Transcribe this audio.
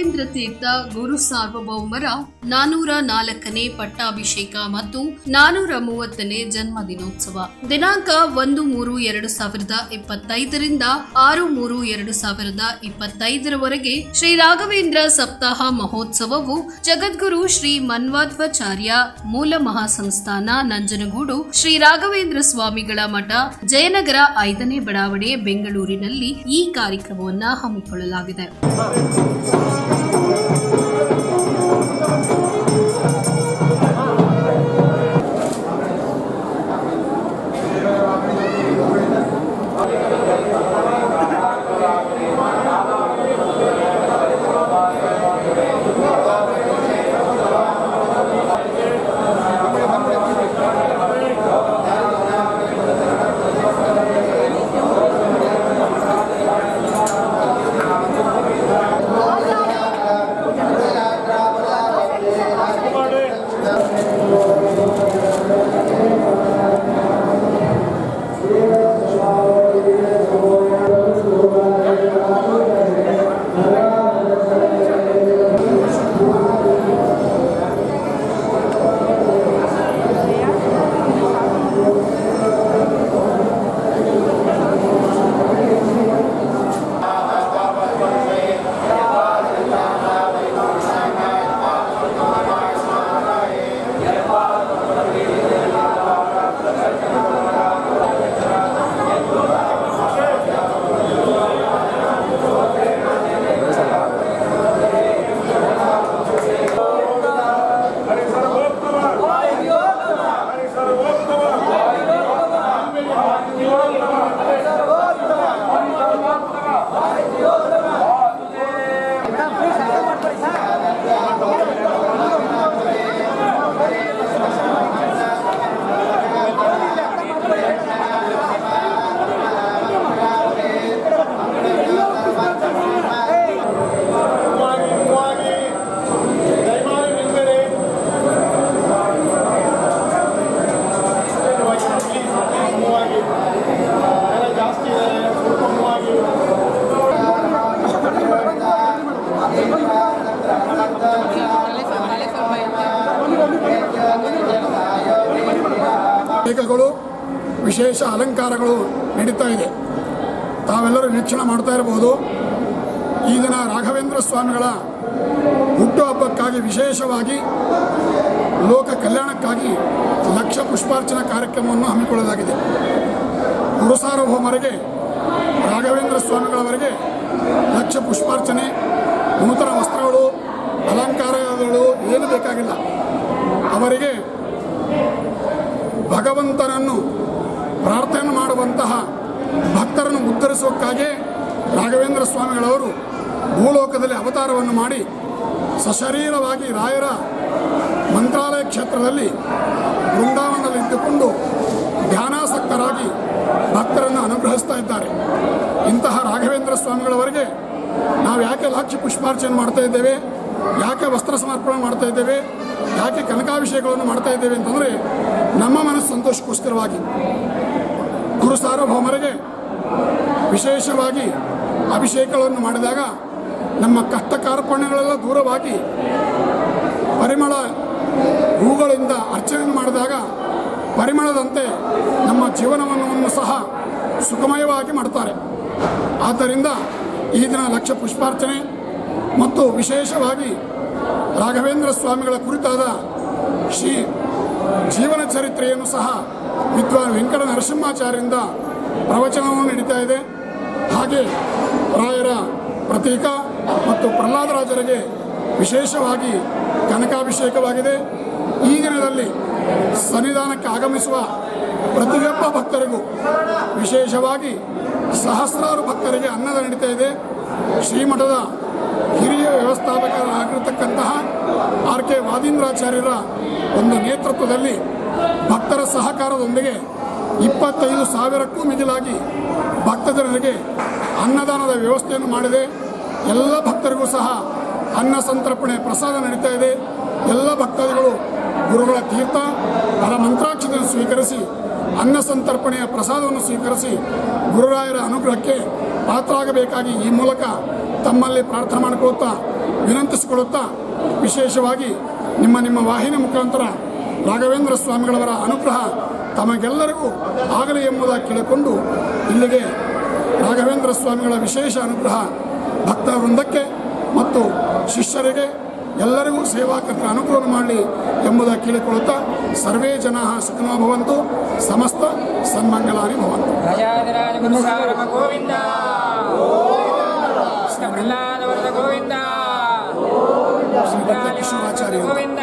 ರಾಘವೇಂದ್ರ ತೀರ್ಥ ಗುರು ಸಾರ್ವಭೌಮರ ನಾನೂರ ನಾಲ್ಕನೇ ಪಟ್ಟಾಭಿಷೇಕ ಮತ್ತು ನಾನೂರ ಮೂವತ್ತನೇ ಜನ್ಮ ದಿನೋತ್ಸವ ದಿನಾಂಕ ಒಂದು ಮೂರು ಎರಡು ಸಾವಿರದ ಇಪ್ಪತ್ತೈದರಿಂದ ಆರು ಮೂರು ಎರಡು ಸಾವಿರದ ಇಪ್ಪತ್ತೈದರವರೆಗೆ ಶ್ರೀ ರಾಘವೇಂದ್ರ ಸಪ್ತಾಹ ಮಹೋತ್ಸವವು ಜಗದ್ಗುರು ಶ್ರೀ ಮನ್ವಾಧ್ವಾಚಾರ್ಯ ಮೂಲ ಮಹಾಸಂಸ್ಥಾನ ನಂಜನಗೂಡು ಶ್ರೀ ರಾಘವೇಂದ್ರ ಸ್ವಾಮಿಗಳ ಮಠ ಜಯನಗರ ಐದನೇ ಬಡಾವಣೆ ಬೆಂಗಳೂರಿನಲ್ಲಿ ಈ ಕಾರ್ಯಕ್ರಮವನ್ನು ಹಮ್ಮಿಕೊಳ್ಳಲಾಗಿದೆ. Thank you. ಅಭಿಷೇಕಗಳು ವಿಶೇಷ ಅಲಂಕಾರಗಳು ನಡೀತಾ ಇದೆ. ತಾವೆಲ್ಲರೂ ವೀಕ್ಷಣೆ ಮಾಡ್ತಾ ಇರಬಹುದು. ಈ ದಿನ ರಾಘವೇಂದ್ರ ಸ್ವಾಮಿಗಳ ಹುಟ್ಟುಹಬ್ಬಕ್ಕಾಗಿ ವಿಶೇಷವಾಗಿ ಲೋಕ ಕಲ್ಯಾಣಕ್ಕಾಗಿ ಲಕ್ಷ ಪುಷ್ಪಾರ್ಚನಾ ಕಾರ್ಯಕ್ರಮವನ್ನು ಹಮ್ಮಿಕೊಳ್ಳಲಾಗಿದೆ. ಗುರುಸಾರ್ವಭೌಮರಿಗೆ ರಾಘವೇಂದ್ರ ಸ್ವಾಮಿಗಳವರೆಗೆ ಲಕ್ಷ ಪುಷ್ಪಾರ್ಚನೆ ಉದ್ಧರಿಸೋಕ್ಕಾಗಿ ರಾಘವೇಂದ್ರ ಸ್ವಾಮಿಗಳವರು ಭೂಲೋಕದಲ್ಲಿ ಅವತಾರವನ್ನು ಮಾಡಿ ಸಶರೀರವಾಗಿ ರಾಯರ ಮಂತ್ರಾಲಯ ಕ್ಷೇತ್ರದಲ್ಲಿ ಬೃಂದಾವನದಲ್ಲಿ ಇದ್ದುಕೊಂಡು ಧ್ಯಾನಾಸಕ್ತರಾಗಿ ಭಕ್ತರನ್ನು ಅನುಗ್ರಹಿಸ್ತಾ ಇದ್ದಾರೆ. ಇಂತಹ ರಾಘವೇಂದ್ರ ಸ್ವಾಮಿಗಳವರಿಗೆ ನಾವು ಯಾಕೆ ಲಾಕ್ಷಿ ಪುಷ್ಪಾರ್ಚನೆ ಮಾಡ್ತಾ ಇದ್ದೇವೆ? ಯಾಕೆ ವಸ್ತ್ರ ಸಮರ್ಪಣೆ ಮಾಡ್ತಾ ಇದ್ದೇವೆ? ಯಾಕೆ ಕನಕಾಭಿಷೇಕವನ್ನು ಮಾಡ್ತಾ ಇದ್ದೇವೆ ಅಂತಂದರೆ ನಮ್ಮ ಮನಸ್ಸು ಸಂತೋಷಕ್ಕೋಸ್ಕರವಾಗಿ. ಗುರು ಸಾರ್ವಭೌಮರಿಗೆ ವಿಶೇಷವಾಗಿ ಅಭಿಷೇಕಗಳನ್ನು ಮಾಡಿದಾಗ ನಮ್ಮ ಕಷ್ಟ ಕಾರ್ಪಣ್ಯಗಳೆಲ್ಲ ದೂರವಾಗಿ ಪರಿಮಳ ಹೂಗಳಿಂದ ಅರ್ಚನೆ ಮಾಡಿದಾಗ ಪರಿಮಳದಂತೆ ನಮ್ಮ ಜೀವನವನ್ನು ಸಹ ಸುಖಮಯವಾಗಿ ಮಾಡ್ತಾರೆ ಆದ್ದರಿಂದ ಈ ದಿನ ಲಕ್ಷ ಪುಷ್ಪಾರ್ಚನೆ ಮತ್ತು ವಿಶೇಷವಾಗಿ ರಾಘವೇಂದ್ರ ಸ್ವಾಮಿಗಳ ಕುರಿತಾದ ಶ್ರೀ ಜೀವನ ಚರಿತ್ರೆಯನ್ನು ಸಹ ವಿದ್ವಾನ್ ವೆಂಕಟ ನರಸಿಂಹಾಚಾರ್ಯಿಂದ ಪ್ರವಚನವನ್ನು ನಡೀತಾ ಇದೆ. ಹಾಗೆ ರಾಯರ ಪ್ರತೀಕ ಮತ್ತು ಪ್ರಹ್ಲಾದರಾಜರಿಗೆ ವಿಶೇಷವಾಗಿ ಕನಕಾಭಿಷೇಕವಾಗಿದೆ. ಈ ದಿನದಲ್ಲಿ ಸನ್ನಿಧಾನಕ್ಕೆ ಆಗಮಿಸುವ ಪ್ರತಿಯೊಬ್ಬ ಭಕ್ತರಿಗೂ ವಿಶೇಷವಾಗಿ ಸಹಸ್ರಾರು ಭಕ್ತರಿಗೆ ಅನ್ನದ ನಡೀತಾ ಇದೆ. ಶ್ರೀಮಠದ ಹಿರಿಯ ವ್ಯವಸ್ಥಾಪಕರಾಗಿರ್ತಕ್ಕಂತಹ ಆರ್ ಕೆ ವಾದೀಂದ್ರಾಚಾರ್ಯರ ಒಂದು ನೇತೃತ್ವದಲ್ಲಿ ಭಕ್ತರ ಸಹಕಾರದೊಂದಿಗೆ ಇಪ್ಪತ್ತೈದು ಸಾವಿರಕ್ಕೂ ಮಿಗಿಲಾಗಿ ಭಕ್ತಜನರಿಗೆ ಅನ್ನದಾನದ ವ್ಯವಸ್ಥೆಯನ್ನು ಮಾಡಿದೆ. ಎಲ್ಲ ಭಕ್ತರಿಗೂ ಸಹ ಅನ್ನ ಸಂತರ್ಪಣೆ ಪ್ರಸಾದ ನಡೀತಾ ಇದೆ. ಎಲ್ಲ ಭಕ್ತಾದಿಗಳು ಗುರುಗಳ ತೀರ್ಥ ಅದರ ಮಂತ್ರಾಕ್ಷತೆಯನ್ನು ಸ್ವೀಕರಿಸಿ, ಅನ್ನ ಸಂತರ್ಪಣೆಯ ಪ್ರಸಾದವನ್ನು ಸ್ವೀಕರಿಸಿ ಗುರುರಾಯರ ಅನುಗ್ರಹಕ್ಕೆ ಪಾತ್ರರಾಗಬೇಕಾಗಿ ಈ ಮೂಲಕ ತಮ್ಮಲ್ಲಿ ಪ್ರಾರ್ಥನೆ ಮಾಡಿಕೊಳ್ಳುತ್ತಾ, ವಿನಂತಿಸಿಕೊಳ್ಳುತ್ತಾ ವಿಶೇಷವಾಗಿ ನಿಮ್ಮ ನಿಮ್ಮ ವಾಹಿನಿ ಮುಖಾಂತರ ರಾಘವೇಂದ್ರ ಸ್ವಾಮಿಗಳವರ ಅನುಗ್ರಹ ತಮಗೆಲ್ಲರಿಗೂ ಆಗಲಿ ಎಂಬುದಾಗಿ ಕೇಳಿಕೊಂಡು ಇಲ್ಲಿಗೆ ರಾಘವೇಂದ್ರ ಸ್ವಾಮಿಗಳ ವಿಶೇಷ ಅನುಗ್ರಹ ಭಕ್ತ ವೃಂದಕ್ಕೆ ಮತ್ತು ಶಿಷ್ಯರಿಗೆ ಎಲ್ಲರಿಗೂ ಸೇವಾಕರ್ತರ ಅನುಕೂಲ ಮಾಡಲಿ ಎಂಬುದಾಗಿ ಕೇಳಿಕೊಳ್ಳುತ್ತಾ ಸರ್ವೇ ಜನ ಸುಖಿನೋ ಭವಂತು ಸಮಸ್ತ ಸನ್ಮಂಗಲಾನಿ ಭವಂತು. ಗೋವಿಂದ. ಶ್ರೀ ಭಕ್ತ ಕಿಶೋರಾಚಾರ್ಯ ಗೋವಿಂದ.